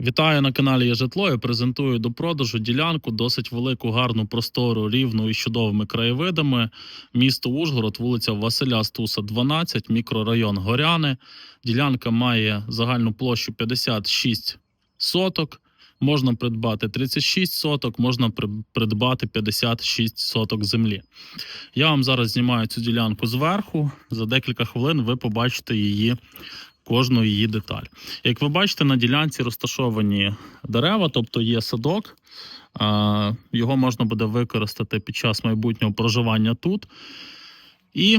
Вітаю на каналі «Є житло. Я презентую до продажу ділянку, досить велику, гарну, простору, рівну і чудовими краєвидами. Місто Ужгород, вулиця Василя Стуса, 12, мікрорайон Горяни. Ділянка має загальну площу 56 соток. Можна придбати 36 соток, можна придбати 56 соток землі. Я вам зараз знімаю цю ділянку зверху. За декілька хвилин ви побачите її, кожну її деталь. Як ви бачите, на ділянці розташовані дерева, тобто є садок. Його можна буде використати під час майбутнього проживання тут. І,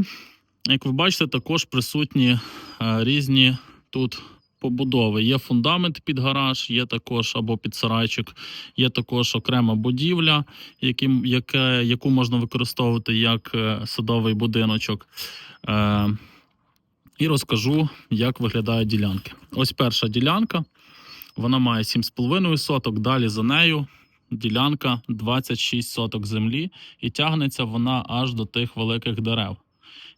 як ви бачите, також присутні різні тут побудови. Є фундамент під гараж, є також або під сарайчик, є також окрема будівля, яким, яке, яку можна використовувати як е, садовий будиночок. І розкажу, як виглядають ділянки. Ось перша ділянка. Вона має 7,5 соток. Далі за нею ділянка 26 соток землі, і тягнеться вона аж до тих великих дерев.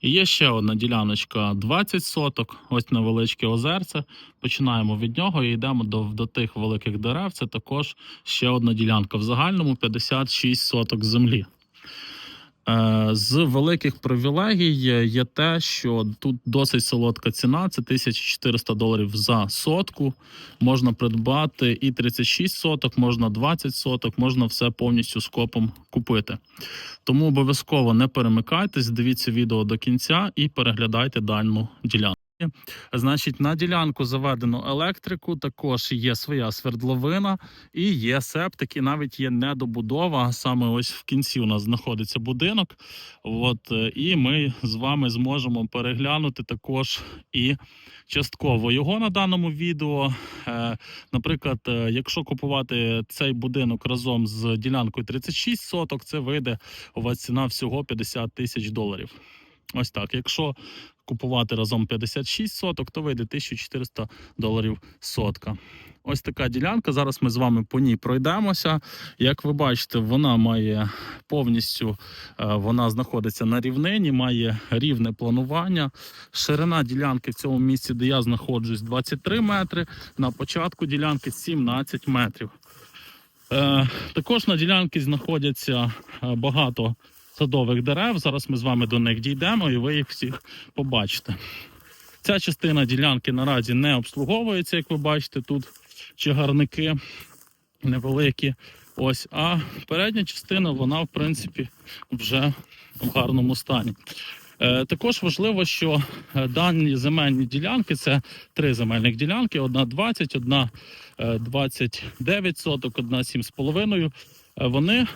І є ще одна діляночка 20 соток, ось невеличке озерце. Починаємо від нього і йдемо до, до тих великих дерев. Це також ще одна ділянка. В загальному 56 соток землі. Е, З великих привілегій є- те, що тут досить солодка ціна, це 1400 доларів за сотку. Можна придбати і 36 соток, можна 20 соток, можна все повністю скопом купити. Тому обов'язково не перемикайтесь, дивіться відео до кінця і переглядайте дальну ділянку. Значить, на ділянку заведено електрику, також є своя свердловина і є септик, і навіть є недобудова. Саме ось в кінці у нас знаходиться будинок. От, е, і ми з вами зможемо переглянути також і частково його на даному відео. Е, Наприклад, е, якщо купувати цей будинок разом з ділянкою 36 соток, це вийде у вас ціна всього 50 тисяч доларів. Ось так. Якщо купувати разом 56 соток, то вийде 1400 доларів сотка. Ось така ділянка. Зараз ми з вами по ній пройдемося. Як ви бачите, вона має повністю е, вона знаходиться на рівнині, має рівне планування. Ширина ділянки в цьому місці, де я знаходжусь, 23 метри. На початку ділянки 17 метрів. Е, також на ділянці знаходяться е, багато садових дерев. Зараз ми з вами до них дійдемо і ви їх всіх побачите. Ця частина ділянки наразі не обслуговується, як ви бачите, тут чагарники невеликі. Ось, а передня частина, вона, в принципі, вже в гарному стані. Е, також важливо, що е, дані земельні ділянки це три земельних ділянки: одна 20, одна е, 29 соток, одна 7,5. Е, Вони е,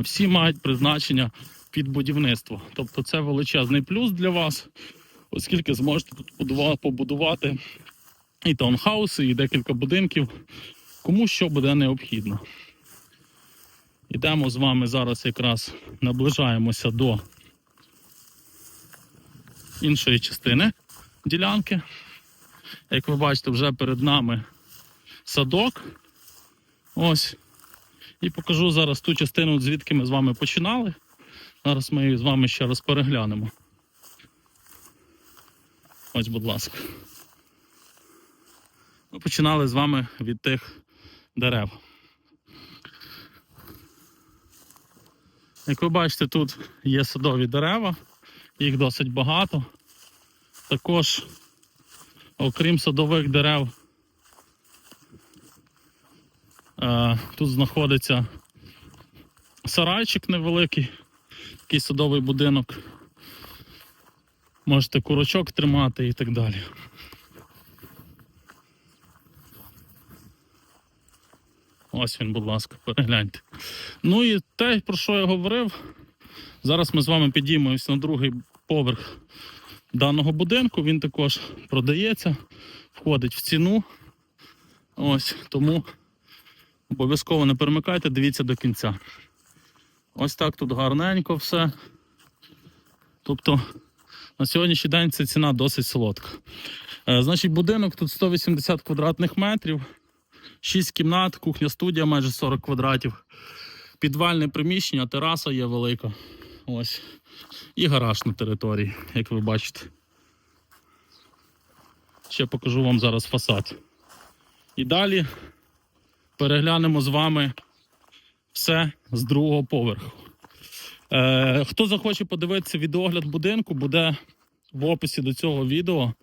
всі мають призначення під будівництво. Тобто це величезний плюс для вас, оскільки зможете тут побудувати і таунхауси, і декілька будинків, кому що буде необхідно. Йдемо з вами зараз якраз наближаємося до іншої частини ділянки. Як ви бачите, вже перед нами садок. Ось. І покажу зараз ту частину, звідки ми з вами починали. Зараз ми її з вами ще раз переглянемо. Ось, будь ласка. Ми починали з вами від тих дерев. Як ви бачите, тут є садові дерева, їх досить багато. Також, окрім садових дерев, е, тут знаходиться сарайчик невеликий, такий садовий будинок. Можете курочок тримати і так далі. Ось він, будь ласка, перегляньте. Ну і те, про що я говорив, зараз ми з вами підіймемося на другий поверх даного будинку. Він також продається, входить в ціну. Ось тому обов'язково не перемикайте, дивіться до кінця. Ось так тут гарненько все. Тобто на сьогоднішній день ця ціна досить солодка. Е, значить, будинок тут 180 квадратних метрів, 6 кімнат, кухня студія майже 40 квадратів. Підвальне приміщення, тераса є велика. Ось. І гараж на території, як ви бачите. Ще покажу вам зараз фасад. І далі переглянемо з вами все з другого поверху. Е, хто захоче подивитися відеогляд будинку, буде в описі до цього відео.